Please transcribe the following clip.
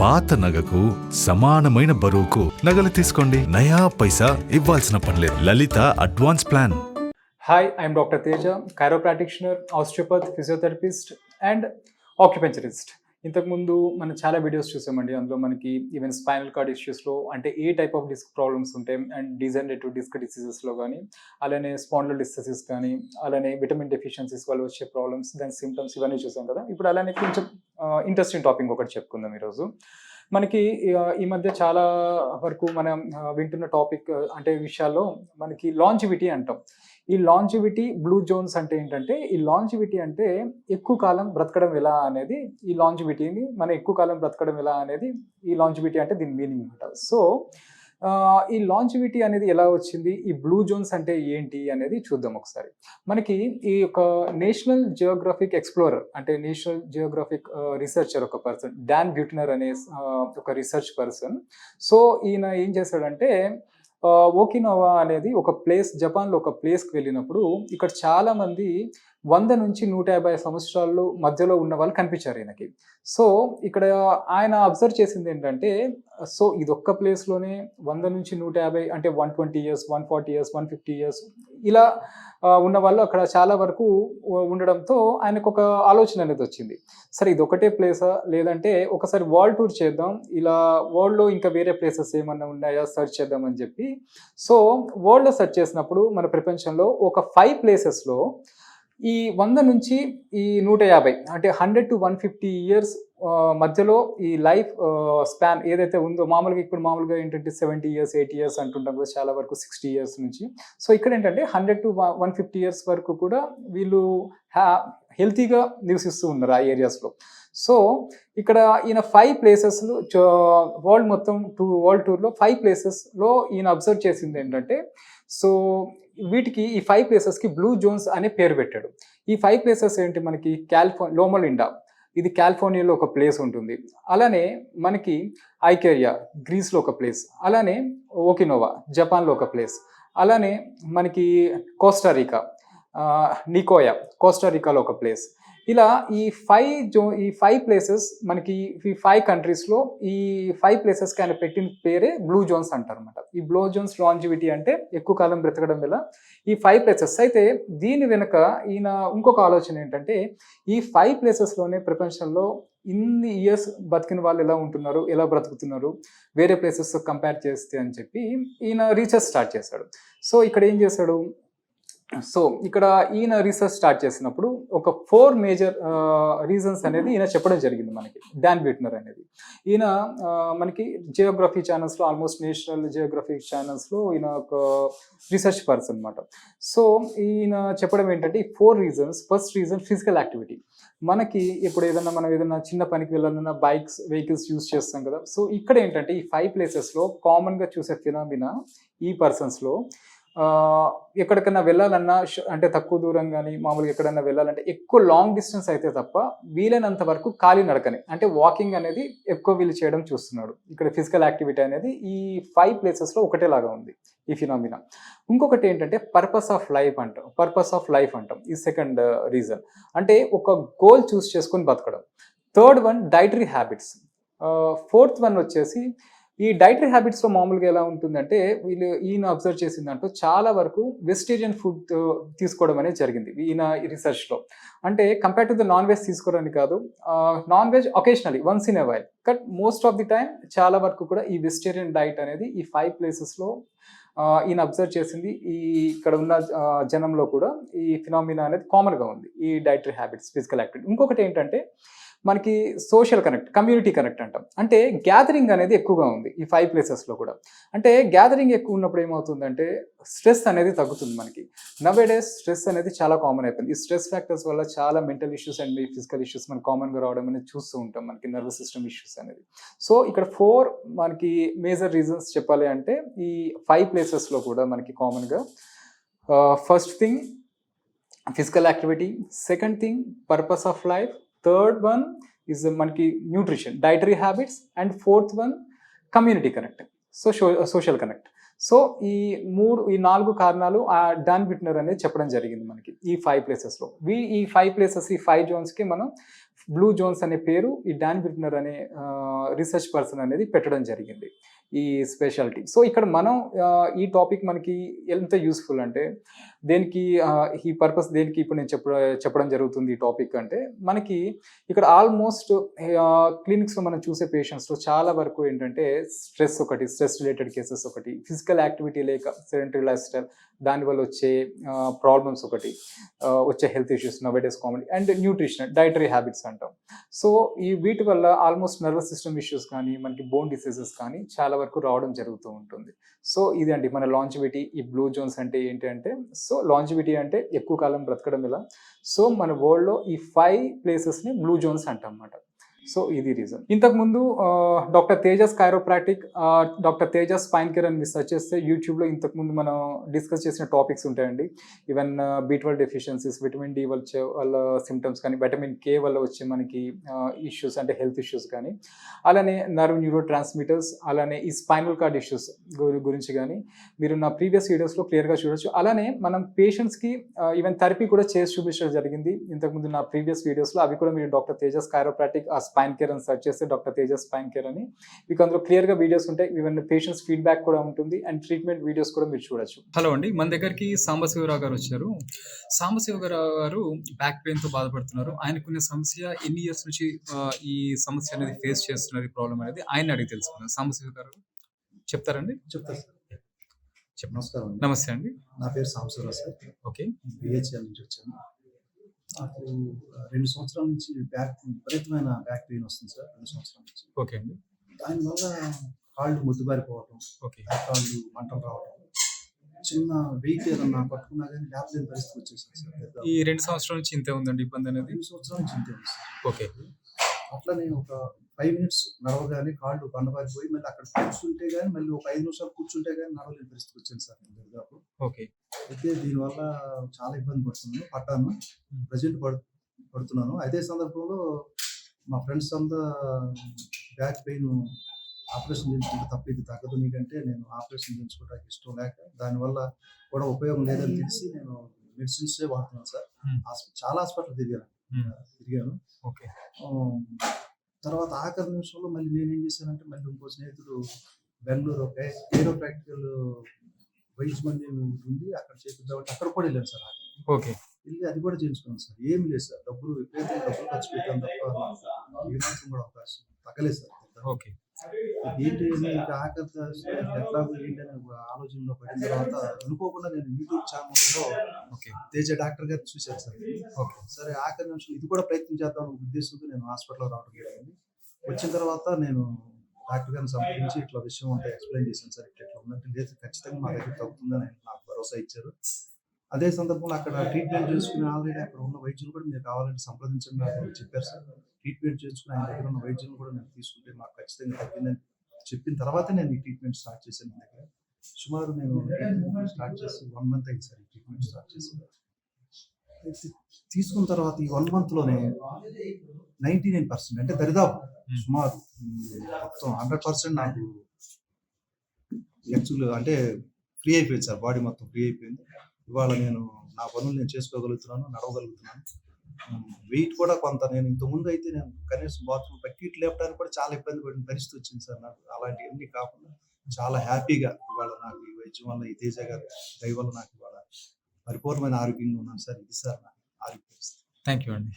పాత నగకు సమానమైన బరువుకు నగలు తీసుకోండి. నయా పైసా ఇవ్వాల్సిన పనిలేదు Lalitha advance plan. Hi I'm doctor Teja chiropractitioner osteopath physiotherapist and acupuncturist ఇంతకుముందు మనం చాలా వీడియోస్ చూసామండి. అందులో మనకి ఈవెన్ స్పైనల్ కార్డ్ ఇష్యూస్లో అంటే a type of disc problems ఉంటాయి అండ్ డిజనరేటివ్ డిస్క్ డిసీజెస్లో కానీ అలానే స్పాండల్ డిసీజెస్ కానీ అలానే విటమిన్ డెఫిషియన్సీస్ వల్ల వచ్చే ప్రాబ్లమ్స్ దాని సిమ్టమ్స్ ఇవన్నీ చూసాం కదా. ఇప్పుడు అలానే కొంచెం ఇంట్రెస్టింగ్ టాపిక్ ఒకటి చెప్పుకుందాం ఈరోజు. మనకి ఈ మధ్య చాలా వరకు మనం వింటున్న టాపిక్ అంటే విషయాల్లో మనకి లాంచివిటీ అంటాం. ఈ లాంచివిటీ బ్లూ జోన్స్ అంటే ఏంటంటే ఈ లాంచివిటీ అంటే ఎక్కువ కాలం బ్రతకడం ఎలా అనేది ఈ లాంచివిటీని మనం ఎక్కువ కాలం బ్రతకడం ఎలా అనేది ఈ లాంచివిటీ అంటే దీని మీనింగ్ అనమాట సో ఈ లాంచివిటీ అనేది ఎలా వచ్చింది? ఈ బ్లూ జోన్స్ అంటే ఏంటి అనేది చూద్దాం ఒకసారి. మనకి ఈ యొక్క నేషనల్ జియోగ్రఫిక్ ఎక్స్ప్లోరర్ అంటే నేషనల్ జియోగ్రఫిక్ రీసెర్చర్ ఒక పర్సన్ డాన్ బ్యూటినర్ అనే ఒక రీసెర్చ్ పర్సన్ సో ఈయన ఏం చేశాడంటే ఓకినోవా అనేది ఒక ప్లేస్ జపాన్లో ఒక ప్లేస్కి వెళ్ళినప్పుడు ఇక్కడ చాలామంది వంద నుంచి నూట యాభై సంవత్సరాలు మధ్యలో ఉన్న వాళ్ళు కనిపించారు ఈయనకి. సో ఇక్కడ ఆయన అబ్జర్వ్ చేసింది ఏంటంటే సో ఇది ఒక్క ప్లేస్లోనే వంద నుంచి నూట యాభై అంటే one twenty years one forty years one fifty years ఇలా ఉన్న వాళ్ళు అక్కడ చాలా వరకు ఉండడంతో ఆయనకు ఒక ఆలోచన అనేది వచ్చింది. సరే ఇది ఒకటే ప్లేసా లేదంటే ఒకసారి వరల్డ్ టూర్ చేద్దాం ఇలా వరల్డ్లో ఇంకా వేరే ప్లేసెస్ ఏమన్నా ఉన్నాయా? సెర్చ్ చేద్దామని చెప్పి. సో వరల్డ్లో సెర్చ్ చేసినప్పుడు మన ప్రపంచంలో ఒక ఫైవ్ ప్లేసెస్లో ఈ వంద నుంచి ఈ నూట యాభై అంటే hundred to one fifty years మధ్యలో ఈ లైఫ్ స్పాన్ ఏదైతే ఉందో మామూలుగా ఇప్పుడు మామూలుగా ఏంటంటే సెవెంటీ ఇయర్స్ ఎయిటీ ఇయర్స్ అంటుంటాం కదా చాలా వరకు సిక్స్టీ ఇయర్స్ నుంచి. సో ఇక్కడ ఏంటంటే hundred to one fifty years వరకు కూడా వీళ్ళు హ్యా హెల్తీగా నివసిస్తూ ఉన్నారు ఆ ఏరియాస్లో సో ఇక్కడ ఈయన ఫైవ్ ప్లేసెస్లో వరల్డ్ మొత్తం టూ వరల్డ్ టూర్లో ఫైవ్ ప్లేసెస్లో ఈయన అబ్జర్వ్ చేసింది ఏంటంటే సో వీటికి ఈ ఫైవ్ ప్లేసెస్కి బ్లూ జోన్స్ అనే పేరు పెట్టాడు. ఈ ఫైవ్ ప్లేసెస్ ఏంటి మనకి? క్యాలిఫోర్ లోమలిండా ఇది కాలిఫోర్నియాలో ఒక ప్లేస్ ఉంటుంది. అలానే మనకి ఐకేరియా గ్రీస్లో ఒక ప్లేస్ అలానే ఓకినోవా జపాన్లో ఒక ప్లేస్ అలానే మనకి కోస్టారికా నికోయా కోస్టారికాలో ఒక ప్లేస్ ఇలా ఈ ఫైవ్ జో ఈ ఫైవ్ ప్లేసెస్ మనకి ఈ ఫైవ్ కంట్రీస్లో ఈ ఫైవ్ ప్లేసెస్కి ఆయన పెట్టిన పేరే బ్లూ జోన్స్ అంటారు అనమాట ఈ బ్లూ జోన్స్ లాంజివిటీ అంటే ఎక్కువ కాలం బ్రతకడం వల్ల ఈ ఫైవ్ ప్లేసెస్ అయితే దీని వెనుక ఈయన ఇంకొక ఆలోచన ఏంటంటే ఈ ఫైవ్ ప్లేసెస్లోనే ప్రపంచంలో ఇన్ని ఇయర్స్ బతికిన వాళ్ళు ఎలా ఉంటున్నారు? ఎలా బ్రతుకుతున్నారు? వేరే ప్లేసెస్ కంపేర్ చేస్తే అని చెప్పి ఈయన రీసెర్చ్ స్టార్ట్ చేశాడు. సో ఇక్కడ ఏం చేశాడు? సో ఇక్కడ ఈయన రీసెర్చ్ స్టార్ట్ చేసినప్పుడు ఒక ఫోర్ మేజర్ రీజన్స్ అనేది ఈయన చెప్పడం జరిగింది మనకి. డాన్ బ్యూట్నర్ అనేది. ఈయన మనకి జియోగ్రఫీ ఛానల్స్లో ఆల్మోస్ట్ నేషనల్ జియోగ్రఫీ ఛానల్స్లో ఈయన ఒక రీసెర్చ్ పర్సన్ అనమాట సో ఈయన చెప్పడం ఏంటంటే ఈ four reasons first reason physical activity మనకి ఇప్పుడు ఏదైనా మనం ఏదైనా చిన్న పనికి వెళ్ళాలన్నా బైక్స్ వెహికల్స్ యూస్ చేస్తాం కదా. సో ఇక్కడ ఏంటంటే ఈ ఫైవ్ ప్లేసెస్లో కామన్గా చూసే ఫినామినా ఈ పర్సన్స్లో ఎక్కడికైనా వెళ్ళాలన్నా అంటే తక్కువ దూరం కానీ మామూలుగా ఎక్కడైనా వెళ్ళాలంటే ఎక్కువ లాంగ్ డిస్టెన్స్ అయితే తప్ప వీలైనంత వరకు ఖాళీ నడకని. అంటే వాకింగ్ అనేది ఎక్కువ వీలు చేయడం చూస్తున్నాడు. ఇక్కడ ఫిజికల్ యాక్టివిటీ అనేది ఈ ఫైవ్ ప్లేసెస్లో ఒకటేలాగా ఉంది ఈ ఫినామినా ఇంకొకటి ఏంటంటే పర్పస్ ఆఫ్ లైఫ్ అంటాం. పర్పస్ ఆఫ్ లైఫ్ అంటాం. ఈ సెకండ్ రీజన్ uh, అంటే ఒక గోల్ చూస్ చేసుకొని బతకడం. Third one dietary habits fourth one వచ్చేసి ఈ డైటరీ హ్యాబిట్స్లో మామూలుగా ఎలా ఉంటుందంటే వీళ్ళు ఈయన అబ్జర్వ్ చేసిన దాంట్లో చాలా వరకు వెజిటేరియన్ ఫుడ్ తీసుకోవడం అనేది జరిగింది ఈయన రీసెర్చ్లో అంటే compare to the non veg తీసుకోవడానికి కాదు non veg occasionally once in a while cut most of the time చాలా వరకు కూడా ఈ వెజిటేరియన్ డైట్ అనేది ఈ ఫైవ్ ప్లేసెస్లో ఈయన అబ్జర్వ్ చేసింది. ఈ ఇక్కడ ఉన్న జనంలో కూడా ఈ ఫినామినా అనేది కామన్గా ఉంది ఈ డైటరీ హ్యాబిట్స్ ఫిజికల్ యాక్టివిటీ ఇంకొకటి ఏంటంటే మనకి సోషల్ కనెక్ట్ కమ్యూనిటీ కనెక్ట్ అంటాం. అంటే గ్యాదరింగ్ అనేది ఎక్కువగా ఉంది ఈ ఫైవ్ ప్లేసెస్లో కూడా. అంటే గ్యాదరింగ్ ఎక్కువ ఉన్నప్పుడు ఏమవుతుందంటే స్ట్రెస్ అనేది తగ్గుతుంది మనకి. నవేడేస్ స్ట్రెస్ అనేది చాలా కామన్ అయిపోయింది. ఈ స్ట్రెస్ ఫ్యాక్టర్స్ వల్ల చాలా mental issues and physical issues మనకి కామన్గా రావడం అనేది చూస్తూ ఉంటాం మనకి నర్వస్ సిస్టమ్ ఇష్యూస్ అనేది. సో ఇక్కడ ఫోర్ మనకి మేజర్ రీజన్స్ చెప్పాలి అంటే ఈ ఫైవ్ ప్లేసెస్లో కూడా మనకి కామన్గా first thing physical activity second thing purpose of life third one is మనకి nutrition dietary habits and fourth one community connect. So social connect. So ఈ మూడు ఈ నాలుగు కారణాలు ఆ డాన్ బిట్నర్ అనేది చెప్పడం జరిగింది మనకి ఈ ఫైవ్ ప్లేసెస్లో. వీ ఈ ఫైవ్ ప్లేసెస్ ఈ ఫైవ్ జోన్స్కి మనం బ్లూ జోన్స్ అనే పేరు ఈ డాన్ బిట్నర్ అనే రీసెర్చ్ పర్సన్ అనేది పెట్టడం జరిగింది ఈ స్పెషాలిటీ సో ఇక్కడ మనం ఈ టాపిక్ మనకి ఎంత యూస్ఫుల్ అంటే దేనికి ఈ పర్పస్ దేనికి ఇప్పుడు నేను చెప్ప చెప్పడం జరుగుతుంది ఈ టాపిక్ అంటే మనకి ఇక్కడ ఆల్మోస్ట్ క్లినిక్స్లో మనం చూసే పేషెంట్స్లో చాలా వరకు ఏంటంటే స్ట్రెస్ ఒకటి స్ట్రెస్ రిలేటెడ్ కేసెస్ ఒకటి ఫిజికల్ యాక్టివిటీ లేక సెడెంటరీ లైఫ్ స్టైల్ దానివల్ల వచ్చే ప్రాబ్లమ్స్ ఒకటి వచ్చే హెల్త్ ఇష్యూస్ నవేడేస్ కామెడీ అండ్ న్యూట్రిషన్ డైటరీ హ్యాబిట్స్ అంటాం. సో ఈ వీటి వల్ల ఆల్మోస్ట్ నర్వస్ సిస్టమ్ ఇష్యూస్ కానీ మనకి బోన్ డిసీజెస్ కానీ చాలా వరకు రావడం జరుగుతూ ఉంటుంది. సో ఇది అండి మన లాంజివిటీ ఈ బ్లూ జోన్స్ అంటే ఏంటి అంటే సో లాంజివిటీ అంటే ఎక్కువ కాలం బ్రతకడం ఇలా సో మన వరల్డ్లో ఈ ఫైవ్ ప్లేసెస్ని బ్లూ జోన్స్ అంటాం అన్నమాట. సో ఇది రీజన్ ఇంతకుముందు doctor Tejas chiropractic doctor Tejas spine care అని మీరు సెర్చ్ చేస్తే యూట్యూబ్లో ఇంతకుముందు మనం డిస్కస్ చేసిన టాపిక్స్ ఉంటాయండి. Even B twelve deficiencies vitamin D వచ్చే వాళ్ళ సిమ్టమ్స్ కానీ విటమిన్ కే వల్ల వచ్చే మనకి ఇష్యూస్ అంటే హెల్త్ ఇష్యూస్ కానీ అలానే నర్వ్ న్యూరో ట్రాన్స్మిటర్స్ అలానే ఈ స్పైనల్ కార్డ్ ఇష్యూస్ గురించి కానీ మీరు నా ప్రీవియస్ వీడియోస్లో క్లియర్గా చూడొచ్చు. అలానే మనం పేషెంట్స్కి ఈవెన్ థెరపీ కూడా చేసి చూపించడం జరిగింది. ఇంతకుముందు నా ప్రీవియస్ వీడియోస్లో అవి కూడా మీరు డాక్టర్ తేజస్ కైరోప్రాటిక్ ఆ స్పైన్ కేర్ అని సెర్చ్ చేస్తే డాక్టర్ తేజస్ స్పైన్ కేర్ అని. మీకు అందులో క్లియర్గా వీడియోస్ ఉంటాయి. ఈవెన్ పేషెంట్స్ ఫీడ్బ్యాక్ కూడా ఉంటుంది అండ్ ట్రీట్మెంట్ వీడియోస్ కూడా మీరు చూడొచ్చు. హలో అండి. మన దగ్గరికి సాంబశివరావు గారు వచ్చారు. సాంబశివరావు గారు బ్యాక్ పెయిన్తో బాధపడుతున్నారు. ఆయనకున్న సమస్య ఎన్ని ఇయర్స్ నుంచి ఈ సమస్య అనేది ఫేస్ చేస్తున్నారు ఈ ప్రాబ్లం అనేది ఆయన అడిగి తెలుసుకున్నారు సాంబశివ గారు చెప్తారండి చెప్పండి. నమస్కారం అండి. నమస్తే అండి. నా పేరు సాంబశివరావు సార్. ఓకే. బిహెచ్ఎల్ నుంచి వచ్చాను. నాకు రెండు సంవత్సరాల నుంచి బ్యాక్ విపరీతమైన బ్యాక్ పెయిన్ వస్తుంది సార్ రెండు సంవత్సరాల నుంచి. ఓకే అండి. దానివల్ల కాళ్ళు ముద్దుబారిపోవటం ఓకే. కాళ్ళు మంటలు రావడం చిన్న వెయిట్ ఏదన్నా పట్టుకున్నా కానీ లేపలేని పరిస్థితి వచ్చేసింది సార్ ఈ రెండు సంవత్సరాల నుంచి ఇంతే ఉందండి ఇబ్బంది అనేది? రెండు సంవత్సరాల నుంచి ఇంతే ఉంది సార్. ఓకే. అట్లా నేను ఒక ఫైవ్ మినిట్స్ నడవగానే కాళ్ళు బండబారిపోయి మళ్ళీ అక్కడ కూర్చుంటే కానీ మళ్ళీ ఒక ఐదు నిమిషాలు కూర్చుంటే కానీ నడవలేని పరిస్థితి వచ్చింది సార్ దాదాపు ఓకే. అయితే దీనివల్ల చాలా ఇబ్బంది పడుతున్నాను పడ్డాను ప్రజెంట్ పడు పడుతున్నాను. అదే సందర్భంలో మా ఫ్రెండ్స్ అంతా బ్యాక్ పెయిన్ ఆపరేషన్ చేయించుకుంటే తప్ప ఇది తగ్గదు. నీకంటే నేను ఆపరేషన్ చేయించుకోవడానికి ఇష్టం లేక దానివల్ల కూడా ఉపయోగం లేదని తెలిసి నేను మెడిసిన్స్ వాడుతున్నాను సార్. చాలా హాస్పిటల్ తిరిగాను. తిరిగాను. ఓకే. తర్వాత ఆఖరి నిమిషంలో మళ్ళీ నేనేం చేశానంటే మళ్ళీ ఇంకో స్నేహితుడు బెంగళూరు ఒక ఏరో ప్రాక్టికల్ వైద్య మంది ఉంది అక్కడ చేపిద్దామంటే అక్కడ కూడా వెళ్ళాను సార్ ఓకే. వెళ్ళి అది కూడా చేయించుకున్నాను సార్. ఏమి లేదు సార్. డబ్బులు విపరీతంగా డబ్బులు ఖర్చు పెట్టాను తప్ప ఏ మాత్రం కూడా అవకాశం తగ్గలేదు సార్. ఓకే. ఏంటి ఎట్లా ఏంటి అనే ఆలోచనలో పడిన తర్వాత అనుకోకుండా నేను యూట్యూబ్ ఛానల్లో ఓకే. తేజ డాక్టర్ గారు చూశాను సార్. ఓకే. సరే ఆఖరి నిమిషం ఇది కూడా ప్రయత్నం చేద్దాం ఉద్దేశంతో నేను హాస్పిటల్లో రావడం జరిగింది. వచ్చిన తర్వాత నేను డాక్టర్ గారిని సంప్రదించి ఇట్లా విషయం ఉంటే ఎక్స్ప్లెయిన్ చేశాను సార్. ఇట్లా ఇట్లా ఉందంటే లేదు ఖచ్చితంగా మా దగ్గర తగ్గుతుందని నాకు భరోసా ఇచ్చారు. అదే సందర్భంలో అక్కడ ట్రీట్మెంట్ చేసుకుని ఆల్రెడీ అక్కడ ఉన్న వైద్యులు కూడా మీరు కావాలంటే సంప్రదించండి నాకు చెప్పారు సార్. ట్రీట్మెంట్ చేసుకుని ఆయన దగ్గర ఉన్న వైద్యులను కూడా నేను తీసుకుంటే నాకు ఖచ్చితంగా తగ్గిందని చెప్పిన తర్వాతే నేను ఈ ట్రీట్మెంట్ స్టార్ట్ చేశాను దగ్గర. సుమారు నేను ట్రీట్మెంట్ స్టార్ట్ చేసి వన్ మంత్ అయింది సార్ ఈ ట్రీట్మెంట్ స్టార్ట్ చేసి. తీసుకున్న తర్వాత ఈ వన్ మంత్లోనే నైన్టీ నైన్ పర్సెంట్ అంటే దరిదాపు. సుమారు మొత్తం హండ్రెడ్ పర్సెంట్ నాకు యాక్చువల్ అంటే ఫ్రీ అయిపోయింది సార్ బాడీ మొత్తం ఫ్రీ అయిపోయింది. ఇవాళ నేను నా పనులు నేను చేసుకోగలుగుతున్నాను నడవగలుగుతున్నాను. వెయిట్ కూడా కొంత. నేను ఇంతకుముందు ముందు అయితే నేను కనీసం బాత్రూమ్ బకెట్ లేపడానికి కూడా చాలా ఇబ్బంది పడిన పరిస్థితి వచ్చింది సార్ నాకు. అలాంటివన్నీ కాకుండా చాలా హ్యాపీగా ఇవాళ నాకు ఈ వైద్యం వల్ల ఈ తేజ గారు దయ వల్ల నాకు ఇవాళ పరిపూర్ణమైన ఆరోగ్యంగా ఉన్నాను సార్. ఇది సార్ నా ఆరోగ్య థ్యాంక్ యూ అండి.